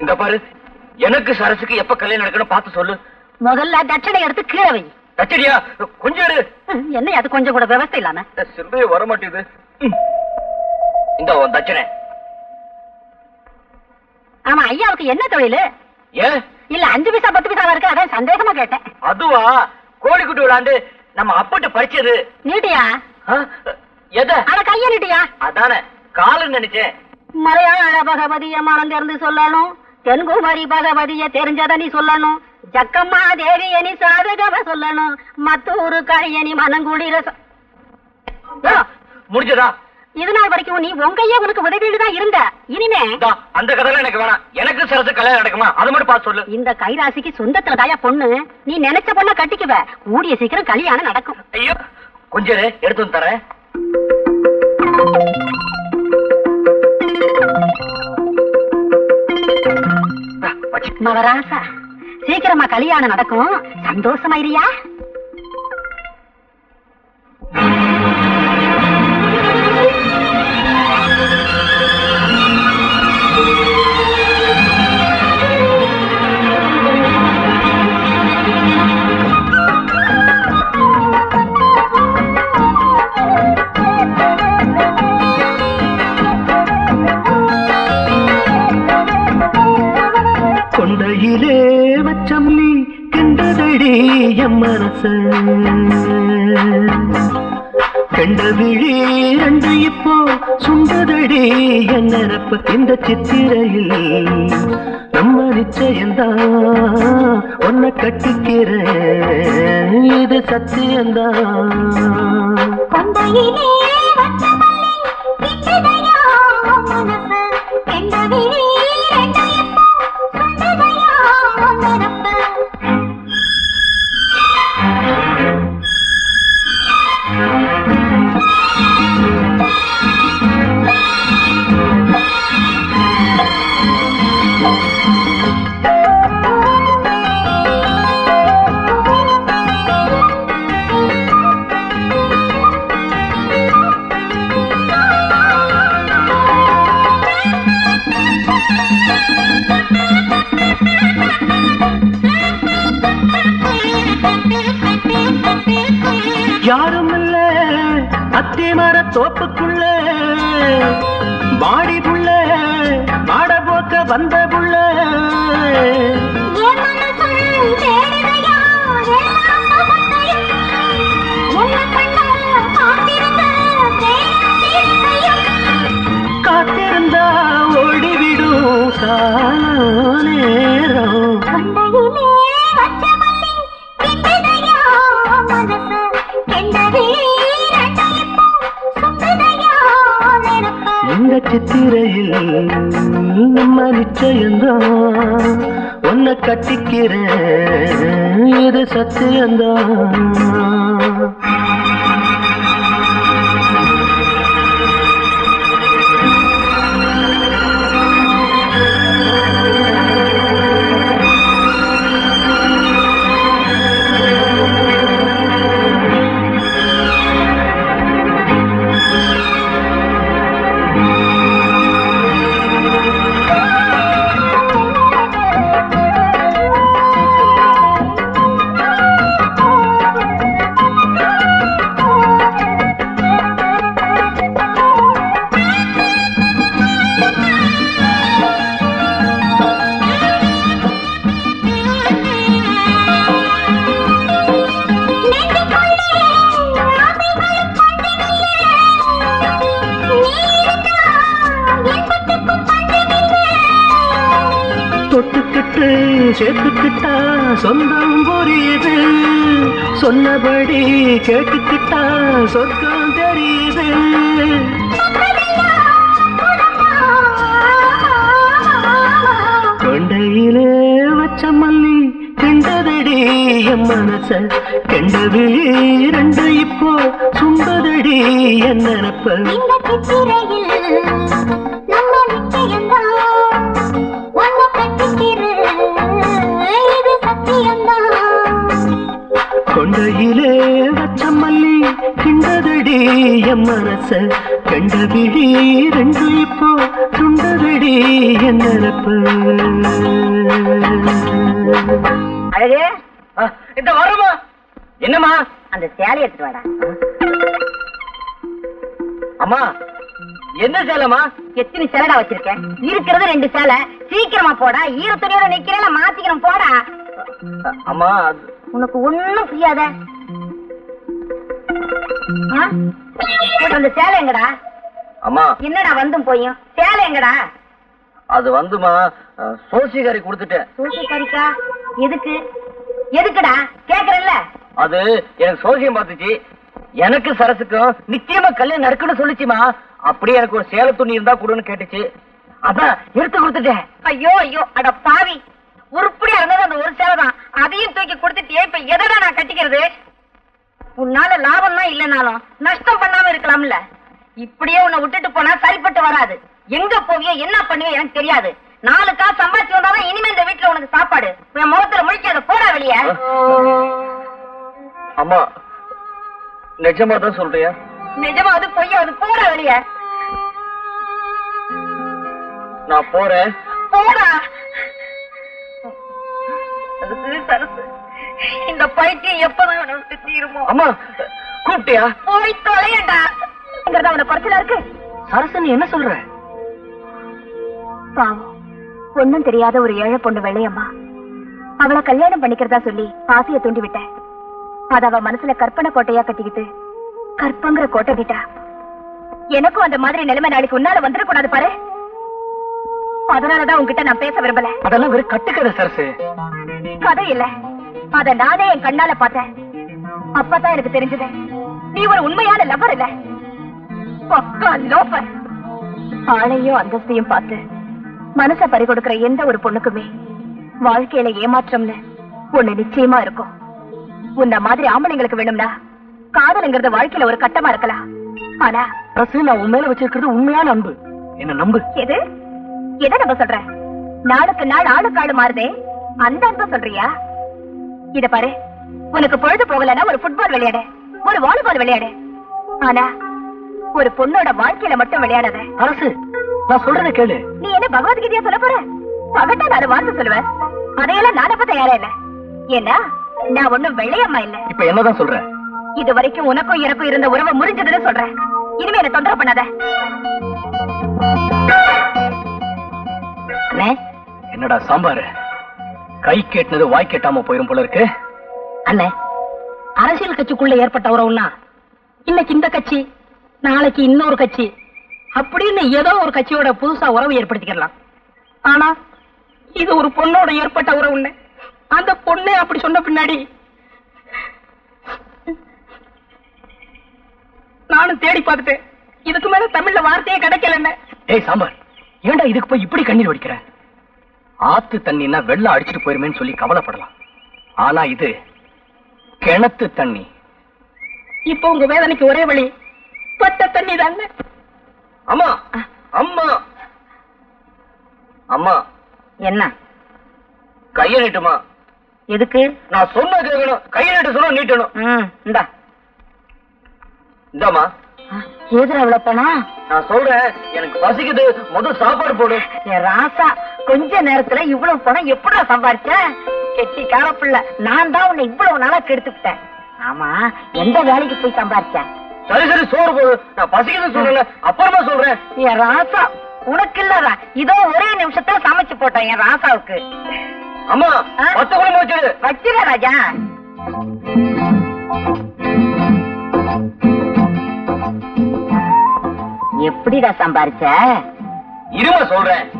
இந்த பாரு எனக்கு சரசுக்கு எப்ப கல்யாணம் நடக்கணும் பார்த்து சொல்லு. முதல்ல தட்சணை எடுத்து கீழே வை. தச்சடியா கொஞ்சம் என்ன அது கொஞ்சம் கூட விவசாய இல்லாம. சிந்தைய வர மாட்டேங்குது இந்த தச்சனை ஆமா ஐயாவுக்கு என்ன தொழில்? ஏன் இல்ல அஞ்சு பைசா பத்து பைசா இருக்கு அதான் சந்தேகமா கேட்டேன். அதுவா? கோழிக்குட்டி விளாண்டு நம்ம அப்பட்டு படிச்சது நீட்டியா? எத? அட கைய நீட்டியா? அதானே காலு நினைச்சேன். மலையாள பகவதிய மனம் திறந்து சொல்லணும். தென்குமரி பகவதிய தெரிஞ்சத நீ சொல்லணும். ஜக்கம்மா தேவிய நீ சாதகவ சொல்லணும். மத்தூரு கழிய நீ யோ, முடிஞ்சதா? இது நாள் வரைக்கும் நீ உங்கையே உனக்கு உதவிட்டு தான் இருந்த. இனிமே அந்த கதைலாம் எனக்கு வேணாம். எனக்கு சரசு கல்யாணம் நடக்குமா? அது மட்டும் பார்த்து சொல்லு. இந்த கைராசிக்கு சொந்தத்துல தாயா பொண்ணு? நீ நினைச்ச பொண்ண கட்டிக்குவ. கூடிய சீக்கிரம் கல்யாணம் நடக்கும். ஐயோ கொஞ்சம் எடுத்து தரேன். மவராசா சீக்கிரமா கல்யாணம் நடக்கும். சந்தோஷமாயிரியா கொண்டையிலே மனச. கண்ட விழி ரெண்டு இப்போ சுண்டதடி என் நினப்பு இந்த சித்திரையில். நம்ம நிச்சயம்தான் உன்னை கட்டிக்கிறேன். இது சத்தியம்தான். வந்த புள்ள காத்திருந்த ஓடிவிடும் கால கட்டிக்கிறேன். இது சத்தியம்தான். சொந்தம் புரியுது. சொன்னபடி கேட்டுக்கிட்டா சொர்க்கம் தெரியுது. கொண்டையிலே வச்ச மல்லி கண்டதடி என் மனச கண்டதிலே இரண்டு இப்போ சுண்டதடி என் நினப்ப. என் மனச கண்ட விழி ரெண்டு இப்போ என் நினைப்பு அழகு. இந்த வரமா? என்னம்மா? அந்த சேலை எடுத்துட்டு வாடா. அம்மா என்ன சேலமா எத்தனை சேலடா வச்சிருக்கேன்? இருக்கிறது ரெண்டு சேலை. சீக்கிரமா போடா. ஈர துணியோட நிக்கிறேன் மாத்திக்கிறேன் போடா. அம்மா உனக்கு ஒண்ணும் புரியாத? அந்த சேலை எங்கடா? அம்மா. என்னடா வந்தும் போயும்? சேலை எங்கடா? அது வந்துமா? சோசிகாரி கொடுத்துட்டேன். சூசி கறிக்கா எதுக்கு? எதுக்குடா? கேக்குறல்ல. அது எனக்கு சோசியம் பார்த்துச்சு. எனக்கு சரசுக்கும் நிச்சயமா கல்யாணம் நடக்குன்னு சொல்லுச்சுமா. அப்படியே எனக்கு ஒரு சேலை துணி இருந்தா கொடுன்னு கேட்டுச்சு. அதான் எடுத்து கொடுத்துட்டேன். ஐயோ ஐயோ அட பாவி. உருப்படியா இருந்தது அந்த ஒரு சேலை தான். அதையும் தூக்கி கொடுத்துட்டியே இப்ப எதடா நான் கட்டிக்கிறது? உன்னால லாபம் தான் இல்லைனாலும் நஷ்டம் பண்ணாம இருக்கலாம்ல. இப்படியே உன்னை விட்டுட்டு போனா சரிப்பட்டு வராது. எங்க போவியோ என்ன பண்ணுவியோ எனக்கு தெரியாது. நாலு காசு சம்பாதிச்சு வந்தாதான் இனிமே இந்த வீட்டுல உனக்கு சாப்பாடு. என் முகத்துல முழிக்காத போடா வெளியே. அம்மா நிஜமா தான் சொல்றியா? நிஜமா அது பொய்யா அது போடா வெளியே. நான் போறேன். போடா. சரசு, சரசு. இந்த பைத்தியம் எப்பதான் விட்டு தீருமோ? அம்மா கூப்பிட்டியா? போய் தொலையண்டா அவன குறைச்சலா இருக்கு. சரசு நீ என்ன சொல்ற? பாவம். ஒண்ணும் தெரியாத ஒரு ஏழை பொண்ணு வெள்ளையம்மா. அவளை கல்யாணம் பண்ணிக்கிறதா சொல்லி ஆசைய தூண்டி விட்டேன். அத அவ மனசுல கற்பனை கோட்டையா கட்டிக்கிட்டு கற்பங்கிற கோட்டை விட்டா. எனக்கும் அந்த மாதிரி நிலைமை நாளைக்கு உன்னால வந்துடக்கூடாது பாரு. அதனாலதான் உன்கிட்ட நான் பேச விரும்பல. அதெல்லாம் வெறும் கட்டுக்கதை சரசு. கதை இல்ல. அத நானே என் கண்ணால பார்த்தேன். அப்பதான் எனக்கு தெரிஞ்சது நீ ஒரு உண்மையான லவர் இல்ல. பக்கா லோபர் ஆளையும் அந்தஸ்தையும் பார்த்து மனச பறி கொடுக்கிற எந்த ஒரு பொண்ணுக்குமே வாழ்க்கையில ஏமாற்றம்னு ஒண்ணு நிச்சயமா இருக்கும். உன்ன மாதிரி ஆம்பளைங்களுக்கு வேணும்னா காதலுங்கிறது வாழ்க்கையில ஒரு கட்டமா இருக்கலாம். ஆனா சரசு நான் உன் மேல வச்சிருக்கிறது உண்மையான அன்பு. என்ன நம்பு? எது? எதை நம்ம சொல்ற? நாளுக்கு நாள் ஆளுக்கு ஆளு மாறுதே. அந்த அன்ப சொல்றியா? இத பாரு. உனக்கு பொழுது போகலன்னா ஒரு ஃபுட்பால் விளையாடு. ஒரு வாலிபால் விளையாடு. ஆனா ஒரு பொண்ணோட வாழ்க்கையில மட்டும் விளையாடாத. அரசு நான் சொல்றதை கேளு. நீ என்ன பகவத்கீதையா சொல்ல போற? பகட்டா நாலு வார்த்தை சொல்லுவேன் அதையெல்லாம் நான் அப்ப தயாரா இல்ல. ஏன்னா நான் ஒண்ணும் வெள்ளையம்மா இல்ல. இப்ப என்னதான் சொல்ற? இது வரைக்கும் உனக்கும் எனக்கும் இருந்த உறவு முறிஞ்சதுன்னு சொல்றேன். இனிமே என்ன தொந்தரவு பண்ணாத. என்னடா சாம்பாரு? கை கேட்டினது வாய் கேட்டாம போயிரும் போல இருக்கு. அண்ணே அரசியல் கட்சிக்குள்ள ஏற்பட்ட உறவுன்னா இன்னைக்கு இந்த கட்சி நாளைக்கு இன்னொரு கட்சி அப்படின்னு ஏதோ ஒரு கட்சியோட புதுசா உறவு ஏற்படுத்திக்கலாம். ஆனா இது ஒரு பொண்ணோட ஏற்பட்ட உறவுன்னு அந்த பொண்ணே அப்படி சொன்ன பின்னாடி நானும் தேடி பார்த்துட்டேன். இதுக்கு மேல தமிழ்ல வார்த்தையே கிடைக்கல ஏய் சாம்பார் ஏன்டா இதுக்கு போய் இப்படி கண்ணீர் வடிக்கிற? ஆத்து தண்ணின்னா வெள்ளம் அடிச்சிட்டு போயிருமேன்னு சொல்லி கவலைப்படலாம். ஆனா இது கிணத்து தண்ணி. இப்போ உங்க வேதனைக்கு ஒரே வழி பட்ட தண்ணி தானே அம்மா அம்மா. அம்மா. என்ன? கைய நீட்டுமா? எதுக்கு? நான் சொன்ன கேட்கணும் கைய நீட்டு சொன்னா நீட்டணும். இந்தா. இந்தாம்மா. எதுல அவ்வளவு பணம்? நான் சொல்றேன் எனக்கு பசிக்குது. முதல் சாப்பாடு போடு. என் ராசா கொஞ்ச நேரத்துல இவ்வளவு பணம் எப்படா சம்பாரிச்ச? கெட்டி காரப்பிள்ள நான் தான் உன்னை இவ்வளவு நாளா கெடுத்துக்கிட்டேன். ஆமா எந்த வேலைக்கு போய் சம்பாரிச்ச? சரி சரி சோறு போடு. நான் பசிக்குதுன்னு சொல்றேன்ல அப்புறமா சொல்றேன். என் ராசா உனக்கு இல்லடா. இதோ ஒரே நிமிஷத்துல சமைச்சு போட்டேன் என் ராசாவுக்கு. அம்மா ஆ? பத்து குழம்பு வச்சிரு. வச்சிர ராஜா. எப்படிடா சம்பாரிச்ச? இருமா சொல்றேன்.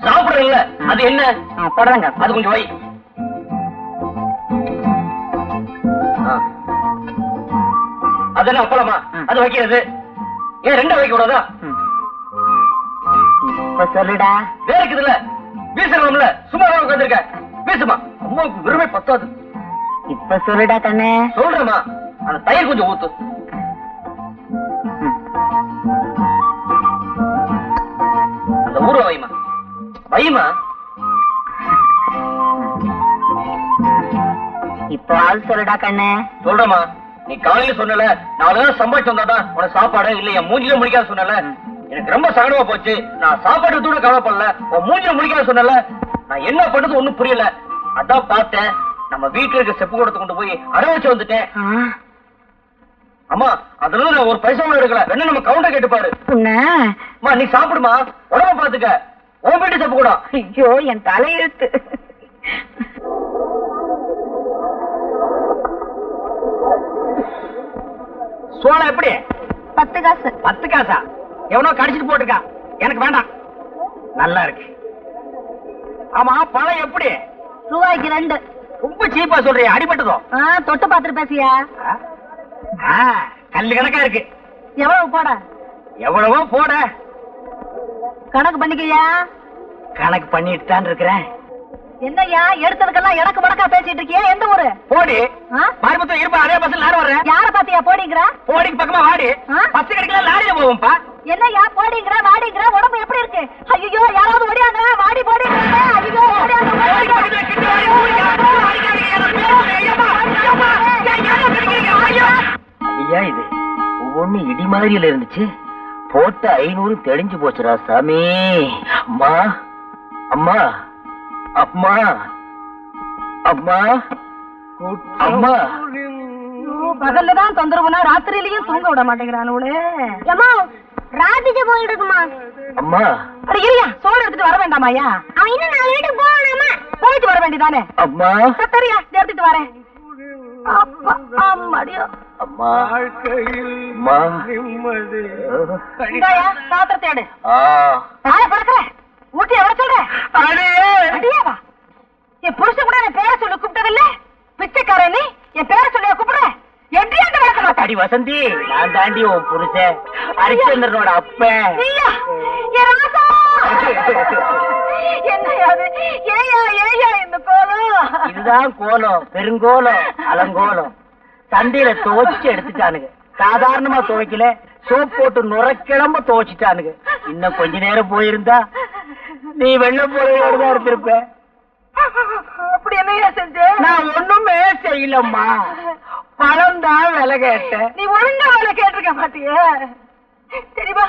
சாப்பிடுறேன்ல. அது என்ன? போடுறாங்க. அது கொஞ்சம் வை. அது என்ன அப்பளமா. அது வைக்கிறது. ஏன் ரெண்டு வைக்க கூடாதா? இப்ப சொல்லுடா. வேற இருக்குதுல்ல. வீசணும்ல சும்மா உட்காந்துருக்க வீசுமா. அம்மாவுக்கு விரும்பி பத்தாது. இப்ப சொல்லுடா கண்ணு. சொல்றேம்மா. அந்த தயிர் கொஞ்சம் ஊத்து. வைமா? இப்போ ஆள் சொல்லுடா கண்ணு. சொல்றேம்மா. நீ காலையில சொன்னல நாலு நாள் சம்பாதிச்சு வந்தாதான் உனக்கு சாப்பாடு இல்ல என் மூஞ்சில முடிக்காத சொன்னல. எனக்கு ரொம்ப சங்கடமா போச்சு. நான் சாப்பாடு கூட கவலைப்படல. உன் மூஞ்சில முடிக்காத சொன்னல. நான் என்ன பண்றது ஒண்ணும் புரியல. அதான் பார்த்தேன். நம்ம வீட்டுல இருக்க செப்பு கூடத்தை கொண்டு போய் அடை வச்சு வந்துட்டேன். அம்மா அதுல நான் ஒரு பைசா எடுக்கல. வேணா நம்ம கவுண்டர் கேட்டு பாரு. அம்மா நீ சாப்பிடுமா? உடம்ப பாத்துக்க. வீட்டு செப்பு கூட. ஐயோ என் தலையெழுத்து சோளம் எப்படி? பத்து காசு. பத்து காசா? எவனோ கடிச்சிட்டு போட்டுருக்கா. எனக்கு வேண்டாம். நல்லா இருக்கு. ஆமா பழம் எப்படி? ரூபாய்க்கு ரெண்டு. ரொம்ப சீப்பா சொல்றிய அடிபட்டதோ? தொட்டு பாத்துட்டு பேசியா? ஆ, கல்லு கணக்கா இருக்கு. எவ்வளவு போட? எவ்வளவோ போட. கணக்கு பண்ணிக்கையா கணக்கு பண்ணிட்டு தான் இருக்கிறேன் என்னய்யா எடுத்ததுக்கெல்லாம் எனக்கு முடக்கா பேசிட்டு இருக்கியா எந்த ஊரு போடி ஆ? மாரிமுத்தம் இருப்பா அதே பஸ்ல நானும் வர்றேன் யார பாத்தியா போடிங்கிற போடிக்கு பக்கமா வாடி ஆ? பஸ் கிடைக்கல லாரியில போவோம்ப்பா என்னய்யா போடிங்கிற வாடிங்கிற உடம்பு எப்படி இருக்கு ஐயோ யாராவது ஓடியாங்க வாடி போடிங்கிறாங்க ஐயோ ஐயோ. இது ஒவ்வொன்னு இடி மாதிரியில இருந்துச்சு போட்ட ஐநூறு தெளிஞ்சு போச்சுடா சாமி அம்மா அம்மா அம்மா அம்மா அம்மா. பகல்ல தான் தொந்தரவுனா ராத்திரிலயும் தூங்க விட மாட்டேங்கிறானுங்களே ஏமா ராத்திரி போயிட்டு இருக்குமா அம்மா. அட இருயா சோறு எடுத்துட்டு வர வேண்டாமாயா அவன் இன்னும் நாலு வீட்டுக்கு போகணுமா? போயிட்டு வர வேண்டியதானே? அம்மா. சத்தரியா எடுத்துட்டு வரேன். அப்பா அம்மாடியோ. அம்மா. அம்மா. ஊட்டி எவ்வளவு சொல்ற? அடியாவா? என் புருஷன் கூட என் பேரை சொல்லி கூப்பிட்டதில்ல. பிச்சைக்காரன் நீ என் பேரை சொல்லி கூப்பிடுற? எப்படி அந்த விளக்க மாட்டேன் அடி வசந்தி நான் தாண்டி உன் புருஷன். ஹரிச்சந்திரனோட கோலம்? இதுதான் கோலம் பெருங்கோலம் அலங்கோலம். சந்தையில துவைச்சு எடுத்துட்டானுங்க. சாதாரணமா துவைக்கல சோப் போட்டு நுரைக்கிழம்ப துவைச்சிட்டானுங்க. இன்னும் கொஞ்ச நேரம் போயிருந்தா நீ வெள்ள போறையோட தான் இருந்திருப்ப. அப்படி என்னையா செஞ்ச? நான் ஒண்ணுமே செய்யலம்மா. பழம் தான் விலை கேட்டேன். நீ ஒழுங்கா வேலை கேட்டிருக்க மாட்டியே. சரிவா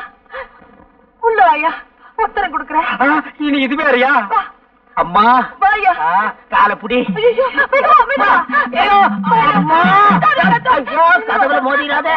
உள்ள வாயா. உத்தரம் கொடுக்குறேன். இனி இது வேறயா. அம்மா. வாயா. ஆ, காலை புடி. ஐயோ, மெதுவா, மெதுவா. ஐயோ, அம்மா. கதவுல மோதிராத